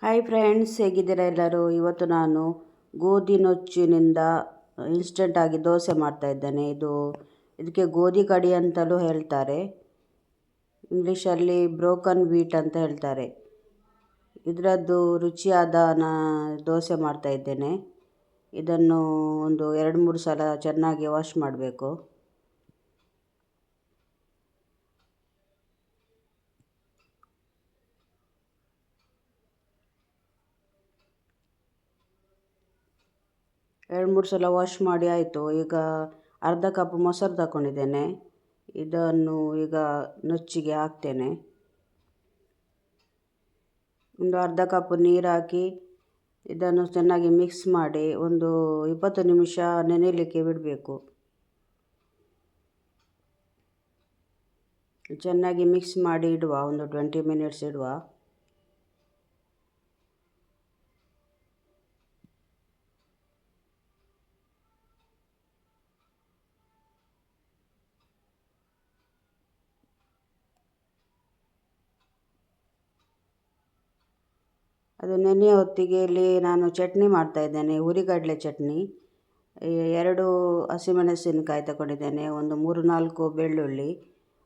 Hi friends ಹೇಗಿದ್ದೀರಾ ಎಲ್ಲರೂ? ಇವತ್ತು ನಾನು ಗೋಧಿ ನುಚ್ಚಿನಿಂದ ಇನ್ಸ್ಟೆಂಟಾಗಿ ದೋಸೆ ಮಾಡ್ತಾ ಇದ್ದೇನೆ. ಇದು ಇದಕ್ಕೆ ಗೋಧಿ ಕಡಿ ಅಂತಲೂ ಹೇಳ್ತಾರೆ. ಇಂಗ್ಲೀಷಲ್ಲಿ ಬ್ರೋಕನ್ ವೀಟ್ ಅಂತ ಹೇಳ್ತಾರೆ. ಇದರದ್ದು ರುಚಿಯಾದ ನಾ ದೋಸೆ ಮಾಡ್ತಾ ಇದ್ದೇನೆ. ಇದನ್ನು ಒಂದು ಎರಡು ಮೂರು ಸಲ ಚೆನ್ನಾಗಿ ವಾಶ್ ಮಾಡಬೇಕು. ಎರಡು ಮೂರು ಸಲ ವಾಶ್ ಮಾಡಿ ಆಯಿತು. ಈಗ ಅರ್ಧ ಕಪ್ ಮೊಸರು ತಗೊಂಡಿದ್ದೇನೆ ಇದನ್ನು ಈಗ ನುಚ್ಚಿಗೆ ಹಾಕ್ತೇನೆ. ಒಂದು ಅರ್ಧ ಕಪ್ ನೀರು ಹಾಕಿ ಇದನ್ನು ಚೆನ್ನಾಗಿ ಮಿಕ್ಸ್ ಮಾಡಿ ಒಂದು ಇಪ್ಪತ್ತು ನಿಮಿಷ ನೆನೆಯಲಿಕ್ಕೆ ಬಿಡಬೇಕು. ಚೆನ್ನಾಗಿ ಮಿಕ್ಸ್ ಮಾಡಿ ಇಡುವ, ಒಂದು ಟ್ವೆಂಟಿ ಮಿನಿಟ್ಸ್ ಇಡುವ. ಅದು ನೆನೆಯ ಹೊತ್ತಿಗೆ ಇಲ್ಲಿ ನಾನು ಚಟ್ನಿ ಮಾಡ್ತಾಯಿದ್ದೇನೆ ಹುರಿಗಡಲೆ ಚಟ್ನಿ. ಎರಡು ಹಸಿಮೆಣಸಿನಕಾಯಿ ತಗೊಂಡಿದ್ದೇನೆ, ಒಂದು ಮೂರು ನಾಲ್ಕು ಬೆಳ್ಳುಳ್ಳಿ,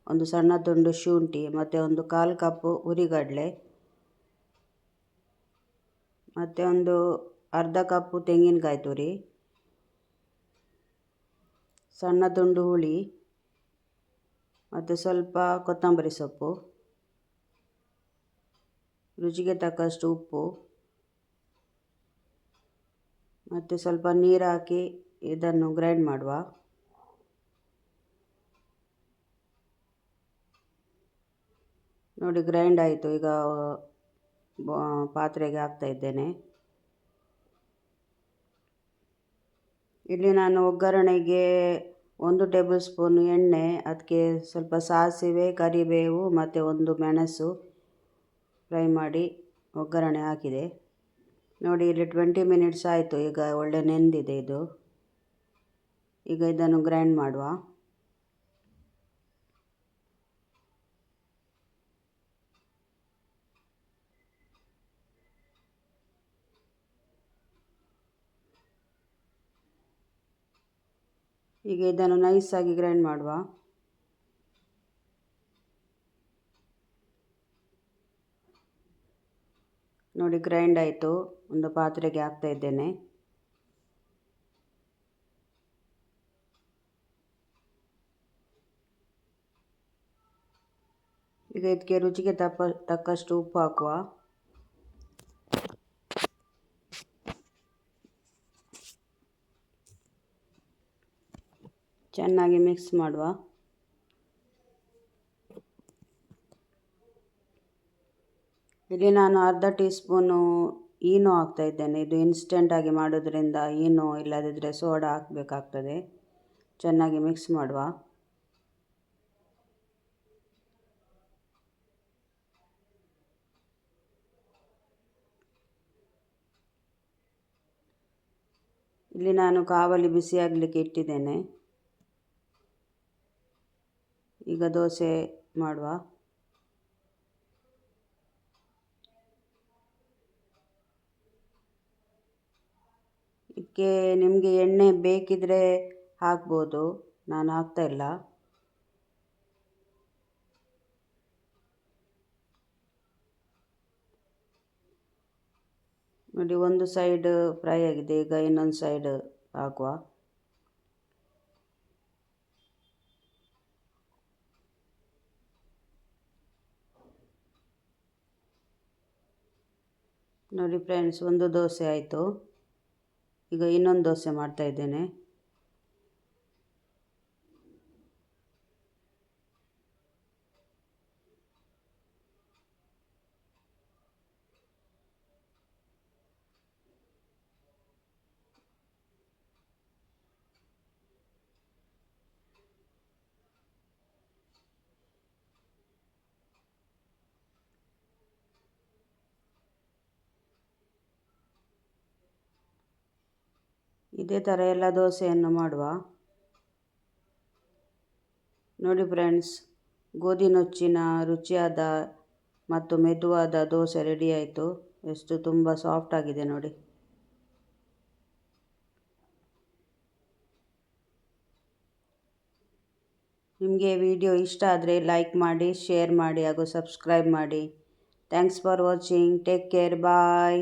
ಒಂದು ಸಣ್ಣ ತುಂಡು ಶುಂಠಿ, ಮತ್ತು ಒಂದು ಕಾಲು ಕಪ್ಪು ಹುರಿಗಡಲೆ ಮತ್ತು ಒಂದು ಅರ್ಧ ಕಪ್ಪು ತೆಂಗಿನಕಾಯಿ ತುರಿ, ಸಣ್ಣ ತುಂಡು ಹುಳಿ, ಮತ್ತು ಸ್ವಲ್ಪ ಕೊತ್ತಂಬರಿ ಸೊಪ್ಪು. ರುಚಿಗೆ ತಕ್ಕಷ್ಟು ಉಪ್ಪು. ಮತ್ತು ಸ್ವಲ್ಪ ನೀರು ಹಾಕಿ ಇದನ್ನು ಗ್ರೈಂಡ್ ಮಾಡುವ. ನೋಡಿ ಗ್ರೈಂಡ್ ಆಯಿತು. ಈಗ ಪಾತ್ರೆಗೆ ಹಾಕ್ತಾ ಇದ್ದೇನೆ. ಇಲ್ಲಿ ನಾನು ಒಗ್ಗರಣೆಗೆ ಒಂದು ಟೇಬಲ್ ಸ್ಪೂನ್ ಎಣ್ಣೆ ಅದಕ್ಕೆ ಸ್ವಲ್ಪ ಸಾಸಿವೆ, ಕರಿಬೇವು, ಮತ್ತು ಒಂದು ಮೆಣಸು. ಫ್ರೈ ಮಾಡಿ ಒಗ್ಗರಣೆ ಹಾಕಿದೆ. ನೋಡಿ, ಇಲ್ಲಿ ಟ್ವೆಂಟಿ ಮಿನಿಟ್ಸ್ ಆಯಿತು. ಈಗ ಒಳ್ಳೆ ನೆಂದಿದೆ ಇದು. ಈಗ ಇದನ್ನು ಗ್ರೈಂಡ್ ಮಾಡುವ. ಈಗ ಇದನ್ನು ನೈಸಾಗಿ ಗ್ರೈಂಡ್ ಮಾಡುವ. ನೋಡಿ ಗ್ರೈಂಡ್ ಆಯಿತು. ಒಂದು ಪಾತ್ರೆಗೆ ಹಾಕ್ತಾ ಇದ್ದೇನೆ. ಈಗ ಇದಕ್ಕೆ ರುಚಿಗೆ ತಪ್ಪ, ತಕ್ಕಷ್ಟು ಉಪ್ಪು ಹಾಕುವ. ಚೆನ್ನಾಗಿ ಮಿಕ್ಸ್ ಮಾಡುವ. ಇಲ್ಲಿ ನಾನು ಅರ್ಧ ಟೀ ಸ್ಪೂನು ಈನೋ ಇದ್ದೇನೆ ಇದು ಇನ್ಸ್ಟೆಂಟಾಗಿ ಮಾಡೋದ್ರಿಂದ ಈನೋ ಇಲ್ಲದಿದ್ದರೆ ಸೋಡಾ ಹಾಕಬೇಕಾಗ್ತದೆ. ಚೆನ್ನಾಗಿ ಮಿಕ್ಸ್ ಮಾಡುವ. ಇಲ್ಲಿ ನಾನು ಕಾವಲಿ ಬಿಸಿಯಾಗಲಿಕ್ಕೆ ಇಟ್ಟಿದ್ದೇನೆ. ಈಗ ದೋಸೆ ಮಾಡುವ. ಇದಕ್ಕೆ ನಿಮಗೆ ಎಣ್ಣೆ ಬೇಕಿದ್ದರೆ ಹಾಕ್ಬೋದು. ನಾನು ಹಾಕ್ತಾಯಿಲ್ಲ ನೋಡಿ, ಒಂದು ಸೈಡ್ ಫ್ರೈ ಆಗಿದೆ. ಈಗ ಇನ್ನೊಂದು ಸೈಡ್ ಹಾಕುವ. ನೋಡಿ ಫ್ರೆಂಡ್ಸ್ ಒಂದು ದೋಸೆ ಆಯಿತು. ಈಗ ಇನ್ನೊಂದು ದೋಸೆ ಮಾಡ್ತಾಯಿದ್ದೇನೆ ಇದೇ ಥರ ಎಲ್ಲ ದೋಸೆಯನ್ನು ಮಾಡುವ. ನೋಡಿ ಫ್ರೆಂಡ್ಸ್, ಗೋಧಿ ನುಚ್ಚಿನ ರುಚಿಯಾದ ಮತ್ತು ಮೆದುವಾದ ದೋಸೆ ರೆಡಿ ಆಯಿತು. ಎಷ್ಟು ತುಂಬ ಸಾಫ್ಟ್ ಆಗಿದೆ ನೋಡಿ. ನಿಮಗೆ ವಿಡಿಯೋ ಇಷ್ಟ ಆದರೆ ಲೈಕ್ ಮಾಡಿ ಶೇರ್ ಮಾಡಿ ಹಾಗೂ ಸಬ್ಸ್ಕ್ರೈಬ್ ಮಾಡಿ. Thanks for watching take care bye